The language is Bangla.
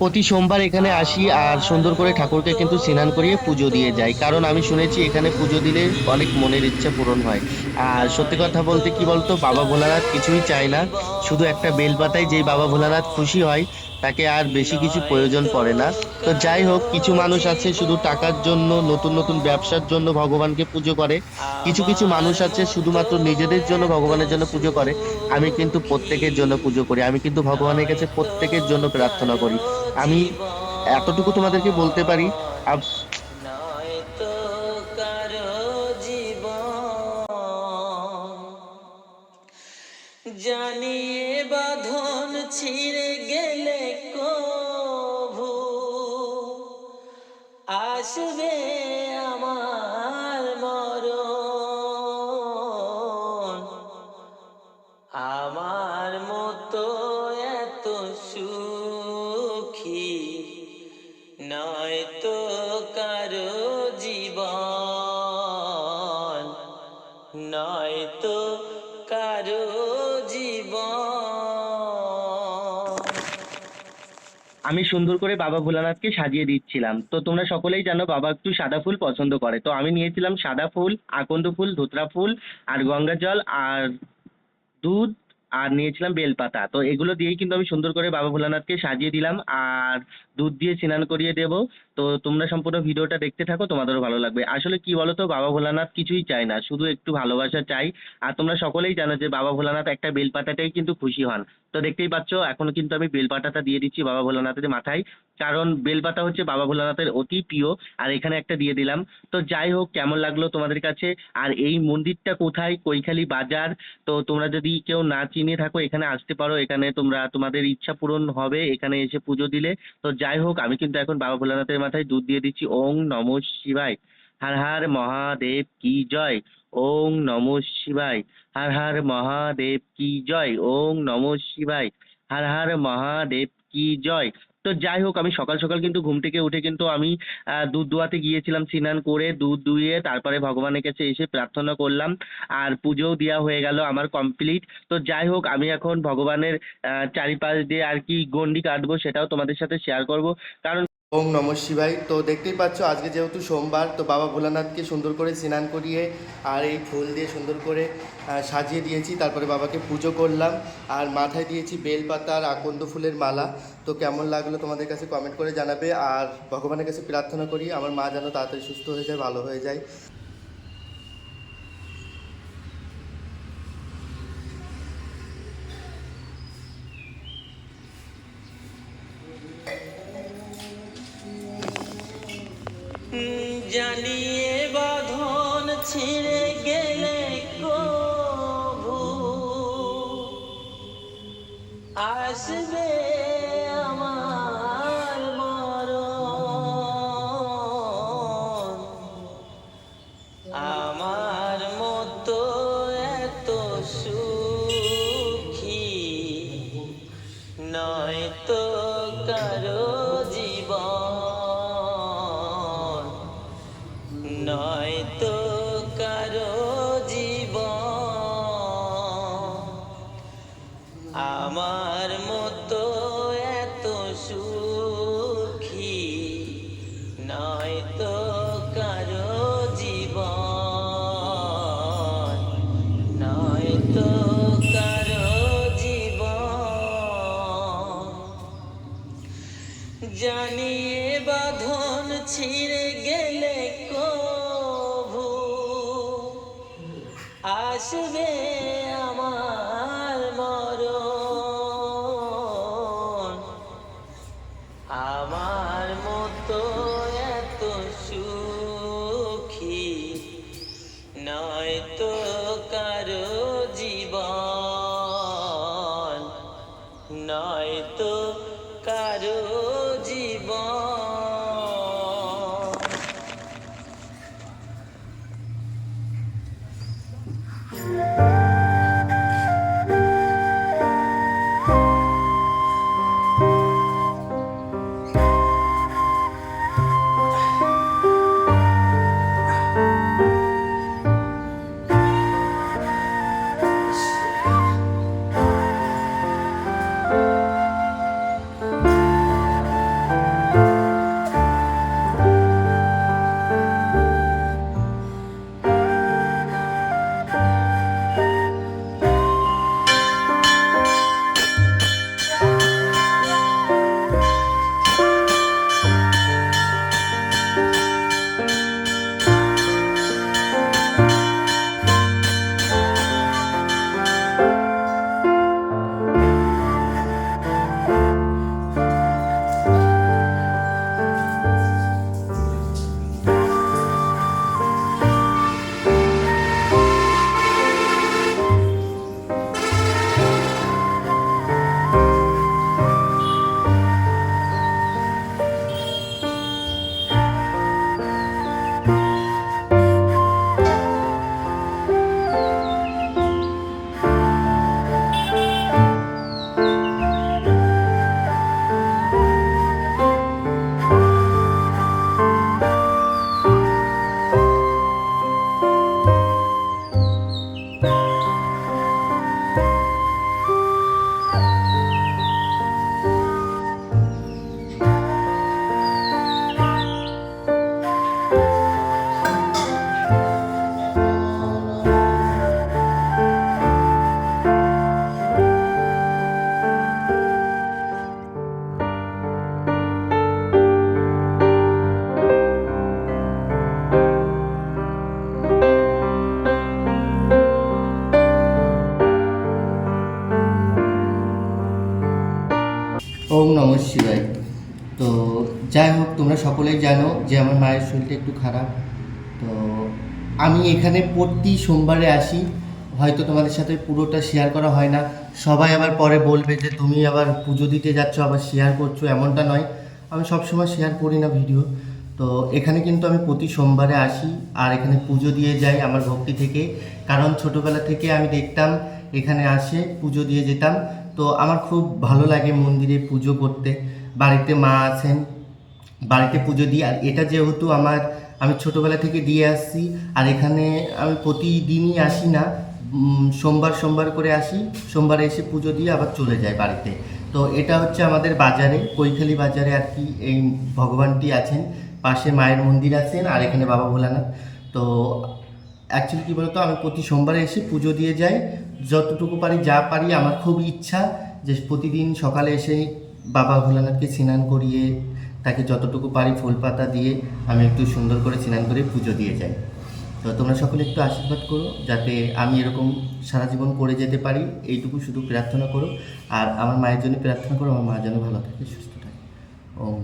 প্রতি সোমবার এখানে আসি আর সুন্দর করে ঠাকুরকে কিন্তু স্নান করিয়ে পুজো দিয়ে যাই। কারণ আমি শুনেছি এখানে পুজো দিলে অনেক মনের ইচ্ছা পূরণ হয়। আর সত্যি কথা বলতে কি বলতো, বাবা ভোলানাথ কিছুই চায় না। শুধু একটা বেলপাতায় যেই বাবা ভোলানাথ খুশি হয় তাকে আর বেশি কিছু প্রয়োজন পড়ে না। তো যাই হোক, কিছু মানুষ আছে শুধু টাকার জন্য, নতুন নতুন ব্যবসার জন্য ভগবানকে পুজো করে। কিছু কিছু মানুষ আছে শুধুমাত্র নিজেদের জন্য ভগবানের জন্য পুজো করে। আমি কিন্তু প্রত্যেকের জন্য পুজো করি। আমি কিন্তু ভগবানের কাছে প্রত্যেকের জন্য প্রার্থনা করি। আমি এতটুকু তোমাদেরকে বলতে পারি জানিয়ে বাঁধন ছিঁড়ে গেলে আসবে আমার মরণ। আমার মতো এত সুখী নয় তো কারও জীবন। নয় তো কারও জীবন। আমি সুন্দর করে বাবা ভোলানাথকে সাজিয়ে দিচ্ছিলাম। তো তোমরা সকলেই জানো বাবা একটু সাদা ফুল পছন্দ করে। তো আমি নিয়েছিলাম সাদা ফুল, আকন্দ ফুল, ধোতরা ফুল আর গঙ্গা জল আর দুধ আর নিয়েছিলাম বেলপাতা। তো এগুলো দিয়েই কিন্তু আমি সুন্দর করে বাবা ভোলানাথকে সাজিয়ে দিলাম আর দুধ দিয়ে স্নান করিয়ে দেবো। তো তোমরা সম্পূর্ণ ভিডিওটা দেখতে থাকো, তোমাদেরও ভালো লাগবে। আসলে কি বলো তো বাবা ভোলানাথ কিছুই চায় না, শুধু একটু ভালোবাসা চাই। আর তোমরা সকলেই জানো যে বাবা ভোলানাথ একটা বেলপাতাতেই কিন্তু খুশি হন। তো দেখতেই পাচ্ছ, এখন কিন্তু আমি বেলপাতাটা দিয়ে দিচ্ছি বাবা ভোলানাথের মাথায়। কারণ বেলপাতা হচ্ছে বাবা ভোলানাথের অতি প্রিয়, আর এখানে একটা দিয়ে দিলাম। তো যাই হোক, কেমন লাগল তোমাদের কাছে? আর এই মন্দিরটা কোথায়? কৈখালি বাজার? তো তোমরা যদি কেউ না চিনে থাকো, এখানে আসতে পারো। এখানে তোমরা, তোমাদের ইচ্ছা পূরণ হবে, এখানে এসে পুজো দিলে। তো যাই হোক, আমি কিন্তু এখন বাবা ভোলানাথের মাথায় দুধ দিয়ে দিচ্ছি। ওং নম শিবায়। হর হর মহাদেব কি জয়? ওং নম শিবায়। হর হর মহাদেব কি জয়? ওং নম শিবায়। হর হর মহাদেব কি জয়? তো যাই হোক, আমি সকাল সকাল কিন্তু ঘুম থেকে উঠে কিন্তু আমি দুধ দোয়াতে গিয়েছিলাম, স্নান করে দুধ দুইয়ে তারপরে ভগবানের কাছে এসে প্রার্থনা করলাম আর পুজোও দেওয়া হয়ে গেল আমার কমপ্লিট তো যাই হোক, আমি এখন ভগবানের চারিপাশ দিয়ে আর কি গন্ডি কাটবো সেটাও তোমাদের সাথে শেয়ার করব। কারণ ওম নম শিবাই তো দেখতেই পাচ্ছ, আজকে যেহেতু সোমবার, তো বাবা ভোলানাথকে সুন্দর করে স্নান করিয়ে আর এই ফুল দিয়ে সুন্দর করে সাজিয়ে দিয়েছি। তারপরে বাবাকে পুজো করলাম। আর মাথায় দিয়েছি বেলপাতা আর আকন্দ ফুলের মালা। তো কেমন লাগল তোমাদের কাছে কমেন্ট করে জানাবে। আর ভগবানের কাছে প্রার্থনা করি, আমার মা যেন তাড়াতাড়ি সুস্থ হয়ে যায়, ভালো হয়ে যায়। জানিয়ে বাঁধন ছিঁড়ে ছিঁড়ে গেলে কভু আসবে আমার মরণ। আমার মতো এত সুখী নয় তো কারও জীবন নয়তো কারও সকলেই জানো যে আমার মায়ের শরীরটা একটু খারাপ। তো আমি এখানে প্রতি সোমবারে আসি। হয়তো তোমাদের সাথে পুরোটা শেয়ার করা হয় না। সবাই আবার পরে বলবে যে তুমি আবার পুজো দিতে যাচ্ছ, আবার শেয়ার করছ, এমনটা নয়। আমি সবসময় শেয়ার করি না ভিডিও তো এখানে কিন্তু আমি প্রতি সোমবারে আসি আর এখানে পুজো দিয়ে যাই আমার ভক্তি থেকে। কারণ ছোটোবেলা থেকে আমি দেখতাম এখানে আসে, পুজো দিয়ে যেতাম। তো আমার খুব ভালো লাগে মন্দিরে পুজো করতে। বাড়িতে মা আছেন বাড়িতে পুজো দিই। আর এটা যেহেতু আমার, আমি ছোটোবেলা থেকে দিয়ে আসছি, আর এখানে আমি প্রতিদিনই আসি না সোমবার সোমবার করে আসি, সোমবারে এসে পুজো দিয়ে আবার চলে যাই বাড়িতে। তো এটা হচ্ছে আমাদের বাজারে, কৈখালি বাজারে আর কি এই ভগবানটি আছেন, পাশে মায়ের মন্দির আছেন, আর এখানে বাবা ভোলানাথ। তো অ্যাকচুয়ালি কী বলতো, আমি প্রতি সোমবারে এসে পুজো দিয়ে যাই, যতটুকু পারি, যা পারি, আমার খুব ইচ্ছা যে প্রতিদিন সকালে এসে বাবা ভোলানাথকে স্নান করিয়ে তাকে যতটুকু পারি ফুল পাতা দিয়ে আমি একটু সুন্দর করে স্নান করে পুজো দিয়ে যাই তো তোমরা সকলে একটু আশীর্বাদ করো, যাতে আমি এরকম সারা জীবন করে যেতে পারি, এইটুকু শুধু প্রার্থনা করো আর আমার মায়ের জন্য প্রার্থনা করো, আমার মা যেন ভালো থাকে, সুস্থ থাকে ওম।